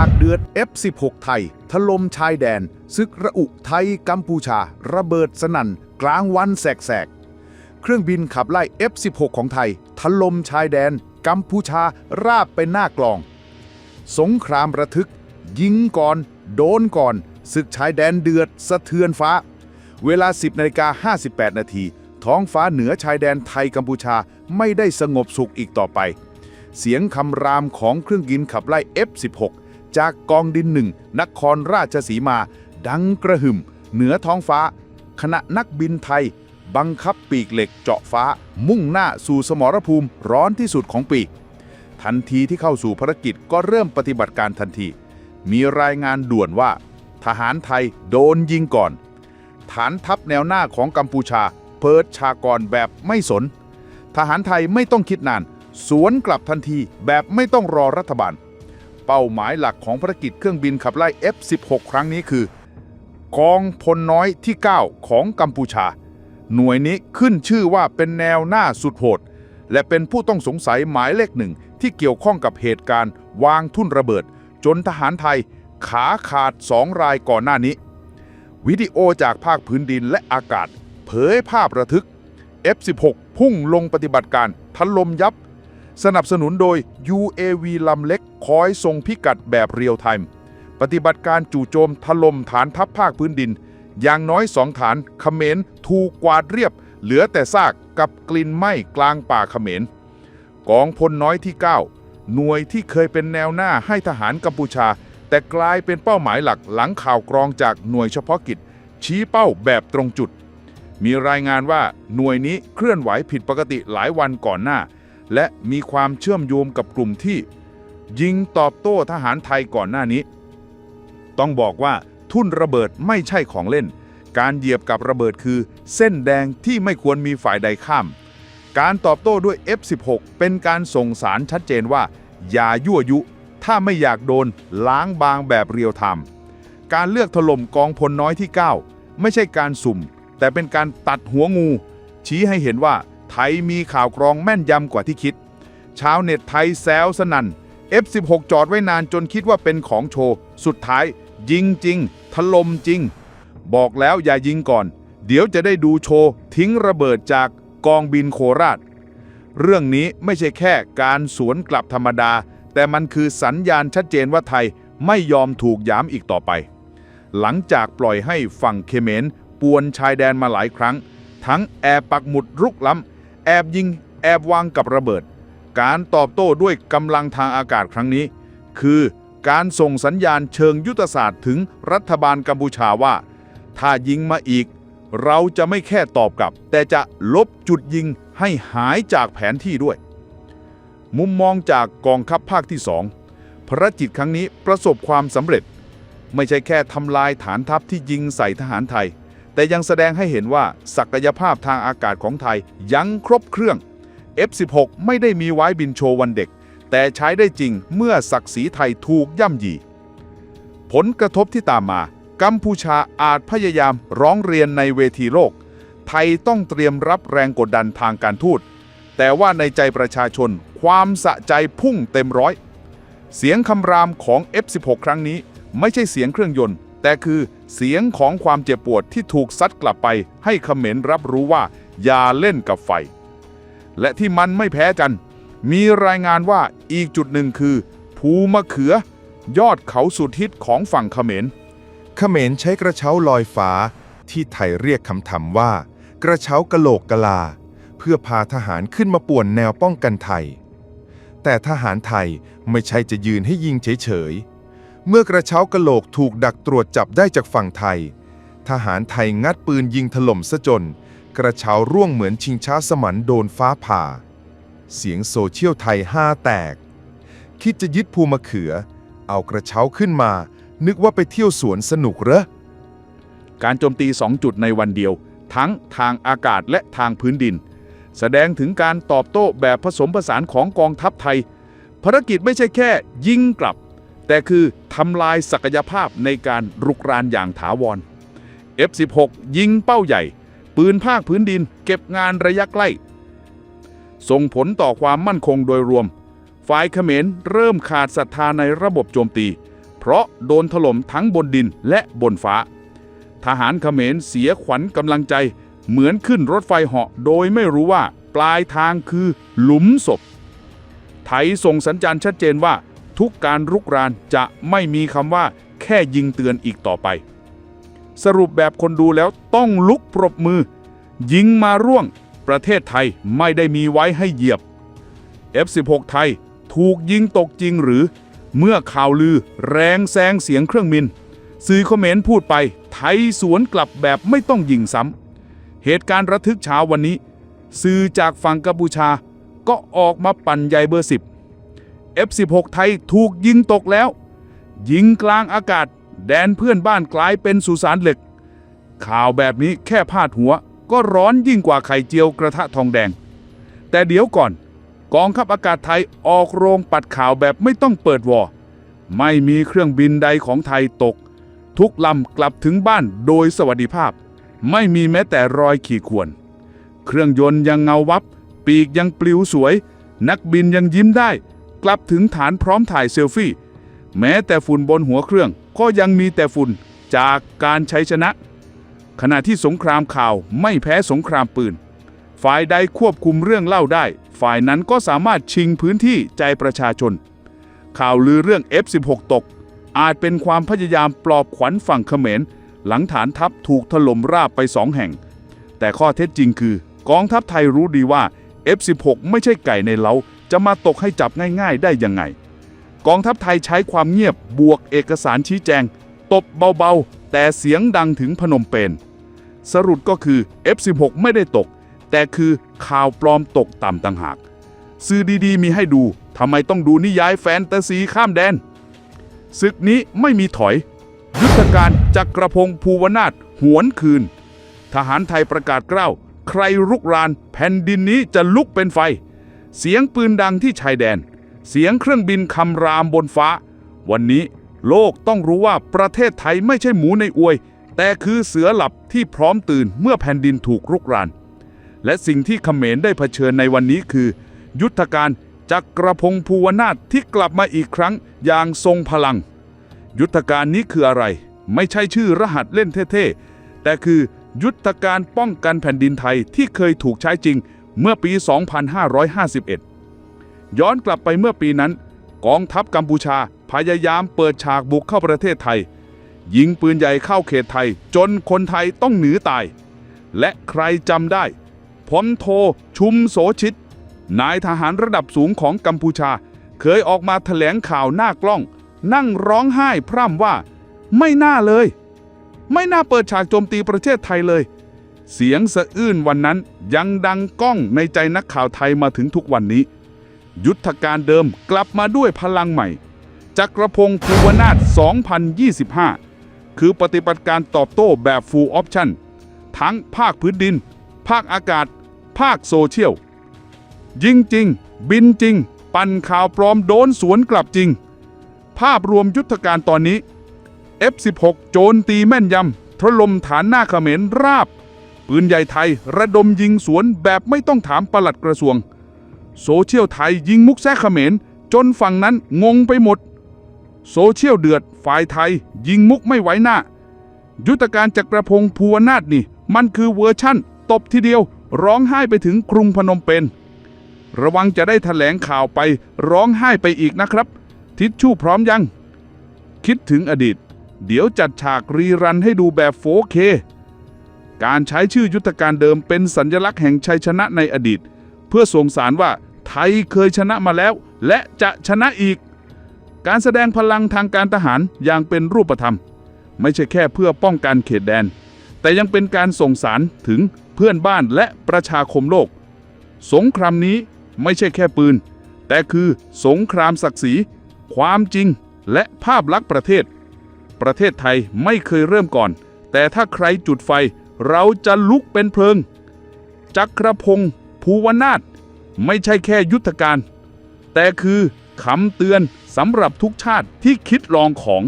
ากเดือด F16 ไทย ถล่มชายแดน ซึกระอุไทยกัมพูชา ระเบิดสนั่น กลางวันแสกๆ เครื่องบินขับไล่ F16 ของไทย ถล่มชายแดน กัมพูชาราบเป็นหน้ากลอง สงครามระทึก ยิงก่อน โดนก่อนศึกชายแดนเดือดสะเทือนฟ้า เวลา 10นาฬิกา58 นาที ท้องฟ้าเหนือชายแดนไทยกัมพูชาไม่ได้สงบสุขอีกต่อไป เสียงคำรามของเครื่องบินขับไล่ F16 จากกองดินหนึ่งนครราชสีมา ดังกระหึ่ม เหนือท้องฟ้า ขณะนักบินไทย บังคับปีกเหล็กเจาะฟ้า มุ่งหน้าสู่สมรภูมิร้อนที่สุดของปี ทันทีที่เข้าสู่ภารกิจก็เริ่มปฏิบัติการทันที มีรายงานด่วนว่า ทหารไทยโดนยิงก่อน ฐานทัพแนวหน้าของกัมพูชา เพิดชากรแบบไม่สน ทหารไทยไม่ต้องคิดนาน สวนกลับทันทีแบบไม่ต้องรอรัฐบาล เป้าหมายหลักของภารกิจเครื่องบินขับไล่ F16 ครั้งนี้คือ กองพลน้อยที่ 9 ของกัมพูชา หน่วยนี้ขึ้นชื่อว่าเป็นแนวหน้าสุดโหด และเป็นผู้ต้องสงสัยหมายเลขหนึ่งที่เกี่ยวข้องกับเหตุการณ์ วางทุ่นระเบิด จนทหารไทย ขาขาดสองรายก่อนหน้านี้ วิดีโอจากภาคพื้นดินและอากาศ เผยภาพระทึก F16 พุ่งลงปฏิบัติการทันลมยับ สนับสนุนโดย UAV ลำเล็กคอยส่งพิกัดแบบเรียลไทม์ปฏิบัติการจู่โจมถล่มฐานทัพภาคพื้นดิน อย่างน้อยสองฐานเขมรถูกกวาดเรียบ เหลือแต่ซากกับกลิ่นไหม้กลางป่าเขมรกองพลน้อยที่ 9 หน่วยที่เคยเป็นแนวหน้าให้ทหารกัมพูชา แต่กลายเป็นเป้าหมายหลักหลังข่าวกรองจากหน่วยเฉพาะกิจ ชี้เป้าแบบตรงจุด มีรายงานว่าหน่วยนี้เคลื่อนไหวผิดปกติหลายวันก่อนหน้า และมีความเชื่อมโยงกับกลุ่มที่ ยิงตอบโต้ทหารไทยก่อนหน้านี้ ต้องบอกว่าทุ่นระเบิดไม่ใช่ของเล่น การเหยียบกับระเบิดคือ เส้นแดงที่ไม่ควรมีฝ่ายใดข้าม การตอบโต้ด้วย F16 เป็นการส่งสารชัดเจนว่า อย่ายั่วยุ ถ้าไม่อยากโดนล้างบางแบบเรียลไทม์การเลือกถล่มกองพลน้อยที่ 9 ไม่ใช่การสุ่ม แต่เป็นการตัดหัวงู ชี้ให้เห็นว่า ไทยมีข่าวกรองแม่นยำกว่าที่คิด ชาวเน็ตไทยแซวสนัน่น F16 จอดไว้นานจนคิดว่าเป็นของโชว์ สุดท้าย ยิงจริง ถล่มจริง บอกแล้วอย่ายิงก่อน เดี๋ยวจะได้ดูโชว์ ทิ้งระเบิดจากกองบินโคราช เรื่องนี้ไม่ใช่แค่การสวนกลับธรรมดา แต่มันคือสัญญาณชัดเจนว่าไทยไม่ยอมถูกย้ำอีกต่อไป หลังจากปล่อยให้ฝั่งเคเมนป่วนชายแดนมาหลายครั้ง ทั้งแอบปักหมุดรุกล้ำ อบยิง แอบวางกับระเบิด การตอบโต้ด้วยกำลังทางอากาศครั้งนี้ คือการส่งสัญญาณเชิงยุทธศาสตร์ถึงรัฐบาลกัมพูชาว่า ถ้ายิงมาอีก เราจะไม่แค่ตอบกลับ แต่จะลบจุดยิงให้หายจากแผนที่ด้วย มุมมองจากกองทัพภาคที่สองภารกิจครั้งนี้ประสบความสำเร็จ ไม่ใช่แค่ทำลายฐานทัพที่ยิงใส่ทหารไทย แต่ยังแสดงให้เห็นว่าศักยภาพทางอากาศของไทยยังครบเครื่อง F16 ไม่ได้มีไว้บินโชว์วันเด็ก แต่ใช้ได้จริงเมื่อศักดิ์ศรีไทยถูกย่ำยีผลกระทบที่ตามมา กัมพูชาอาจพยายามร้องเรียนในเวทีโลก ไทยต้องเตรียมรับแรงกดดันทางการทูต แต่ว่าในใจประชาชนความสะใจพุ่งเต็มร้อย เสียงคำรามของ F16 ครั้งนี้ไม่ใช่เสียงเครื่องยนต์ แต่คือ เสียงของความเจ็บปวดที่ถูกซัดกลับไปให้เขมรรับรู้ว่าอย่าเล่นกับไฟ และที่มันไม่แพ้กัน มีรายงานว่าอีกจุดหนึ่งคือ ภูมะเขือ ยอดเขาสุดฮิตของฝั่งเขมร เขมรใช้กระเช้าลอยฟ้า ที่ไทยเรียกคำถามว่า กระเช้ากะโหลกกะลา เพื่อพาทหารขึ้นมาป่วนแนวป้องกันไทย แต่ทหารไทยไม่ใช่จะยืนให้ยิงเฉยๆ เมื่อกระเช้ากะโหลกถูกดักตรวจจับได้จากฝั่งไทย ทหารไทยงัดปืนยิงถล่มซะจน กระเช้าร่วงเหมือนชิงช้าสมันโดนฟ้าผ่า เสียงโซเชียลไทยห้าแตก คิดจะยึดภูมะเขือ เอากระเช้าขึ้นมา นึกว่าไปเที่ยวสวนสนุกเหรอ การโจมตี 2 จุดในวันเดียว ทั้งทางอากาศและทางพื้นดิน แสดงถึงการตอบโต้แบบผสมผสานของกองทัพไทย ภารกิจไม่ใช่แค่ยิงกลับ แต่คือ ทำลายศักยภาพในการรุกรานอย่างถาวร F16 ยิงเป้าใหญ่ ปืนภาคพื้นดิน เก็บงานระยะใกล้ ส่งผลต่อความมั่นคงโดยรวม ฝ่ายเขมรเริ่มขาดศรัทธาในระบบโจมตี เพราะโดนถล่มทั้งบนดินและบนฟ้า ทหารเขมรเสียขวัญกำลังใจ เหมือนขึ้นรถไฟเหาะโดยไม่รู้ว่าปลายทางคือหลุมศพ ไทยส่งสัญญาณชัดเจนว่า ทุกการรุกรานจะไม่มีคำว่าแค่ยิงเตือนอีกต่อไป สรุปแบบคนดูแล้วต้องลุกปรบมือ ยิงมาร่วง ประเทศไทยไม่ได้มีไว้ให้เหยียบ F16 ไทยถูกยิงตกจริงหรือ เมื่อข่าวลือแรงแซงเสียงเครื่องบินสื่อคอมเขมรพูดไป ไทยสวนกลับแบบไม่ต้องยิงซ้ำ เหตุการณ์ระทึกเช้าวันนี้ สื่อจากฝั่งกัมพูชาก็ออกมาปั่นใหญ่เบอร์10 F16 ไทยถูกยิงตกแล้ว ยิงกลางอากาศ แดนเพื่อนบ้านกลายเป็นสุสานเหล็ก ข่าวแบบนี้แค่พาดหัว ก็ร้อนยิ่งกว่าไข่เจียวกระทะทองแดง แต่เดี๋ยวก่อน กองทัพอากาศไทยออกโรงปัดข่าวแบบไม่ต้องเปิดวอไม่มีเครื่องบินใดของไทยตก ทุกลำกลับถึงบ้านโดยสวัสดิภาพ ไม่มีแม้แต่รอยขีดข่วน เครื่องยนต์ยังเงาวับ ปีกยังปลิวสวย นักบินยังยิ้มได้ กลับถึงฐานพร้อมถ่ายเซลฟี่ แม้แต่ฝุ่นบนหัวเครื่อง ก็ยังมีแต่ฝุ่นจากการใช้ชนะ ขณะที่สงครามข่าวไม่แพ้สงครามปืน ฝ่ายใดควบคุมเรื่องเล่าได้ ฝ่ายนั้นก็สามารถชิงพื้นที่ใจประชาชน ข่าวลือเรื่อง F16 ตก อาจเป็นความพยายามปลอบขวัญฝั่งเขมร หลังฐานทัพถูกถล่มราบไปสองแห่ง แต่ข้อเท็จจริงคือกองทัพไทยรู้ดีว่า F16 ไม่ใช่ไก่ในเล้า จะมาตกให้จับง่ายๆได้ยังไง กองทัพไทยใช้ความเงียบบวกเอกสารชี้แจง ตบเบาๆ แต่เสียงดังถึงพนมเปญสรุปก็คือ F16 ไม่ได้ตก แต่คือข่าวปลอมตกต่ำต่างหาก สื่อดีๆ มีให้ดูทำไมต้องดูนิยายแฟนตาซีข้ามแดนศึกนี้ไม่มีถอย ยุทธการจักรพงศ์ภูวนาถหวนคืน ทหารไทยประกาศกล้าว ใครรุกราน แผ่นดินนี้จะลุกเป็นไฟ เสียงปืนดังที่ชายแดน เสียงเครื่องบินคำรามบนฟ้า วันนี้โลกต้องรู้ว่าประเทศไทยไม่ใช่หมูในอวย แต่คือเสือหลับที่พร้อมตื่นเมื่อแผ่นดินถูกรุกราน และสิ่งที่เขมรได้เผชิญในวันนี้คือ ยุทธการจักรพงศ์ภูวนาถที่กลับมาอีกครั้งอย่างทรงพลัง ยุทธการนี้คืออะไร ไม่ใช่ชื่อรหัสเล่นเท่ๆแต่คือยุทธการป้องกันแผ่นดินไทยที่เคยถูกใช้จริง เมื่อปี 2551 ย้อนกลับไปเมื่อปีนั้น กองทัพกัมพูชาพยายามเปิดฉากบุกเข้าประเทศไทย ยิงปืนใหญ่เข้าเขตไทย จนคนไทยต้องหนีตาย และใครจำได้พลโทชุมโสชิต นายทหารระดับสูงของกัมพูชา เคยออกมาแถลงข่าวหน้ากล้อง นั่งร้องไห้พร่ำว่า ไม่น่าเลย ไม่น่าเปิดฉากโจมตีประเทศไทยเลย เสียงสะอื้นวันนั้นยังดังก้องในใจนักข่าวไทยมาถึงทุกวันนี้ ยุทธการเดิมกลับมาด้วยพลังใหม่ จักรพงศ์ภูวนาถ2025 คือปฏิบัติการตอบโต้แบบ full option ทั้งภาคพื้นดิน ภาคอากาศ ภาคโซเชียล ยิงจริง บินจริง ปั่นข่าวปลอมโดนสวนกลับจริง ภาพรวมยุทธการตอนนี้ F16 โจรตีแม่นยำถล่มฐานหน้าเขมรราบ ปืนใหญ่ไทยระดมยิงสวนแบบไม่ต้องถามปลัดกระทรวง โซเชียลไทยยิงมุกแซะเขมร จนฝั่งนั้นงงไปหมด โซเชียลเดือดฝ่ายไทย ยิงมุกไม่ไหวหน้า ยุทธการจักรพงศ์ภูวนาถนี่ มันคือเวอร์ชั่น ตบทีเดียว ร้องไห้ไปถึงกรุงพนมเปญระวังจะได้แถลงข่าวไปร้องไห้ไปอีกนะครับ ทิชชู่พร้อมยัง คิดถึงอดีต เดี๋ยวจัดฉากรีรันให้ดูแบบ 4K การใช้ชื่อยุทธการเดิมเป็นสัญลักษณ์แห่งชัยชนะในอดีต เพื่อส่งสารว่าไทยเคยชนะมาแล้ว และจะชนะอีก การแสดงพลังทางการทหารอย่างเป็นรูปธรรม ไม่ใช่แค่เพื่อป้องกันเขตแดน แต่ยังเป็นการส่งสารถึงเพื่อนบ้านและประชาคมโลก สงครามนี้ไม่ใช่แค่ปืน แต่คือสงครามศักดิ์ศรี ความจริง และภาพลักษณ์ประเทศ ประเทศไทยไม่เคยเริ่มก่อน แต่ถ้าใครจุดไฟ เราจะลุกเป็นเพลิง จักรพงศ์ภูวนาถไม่ใช่แค่ยุทธการ แต่คือคำเตือนสำหรับทุกชาติที่คิดลองของ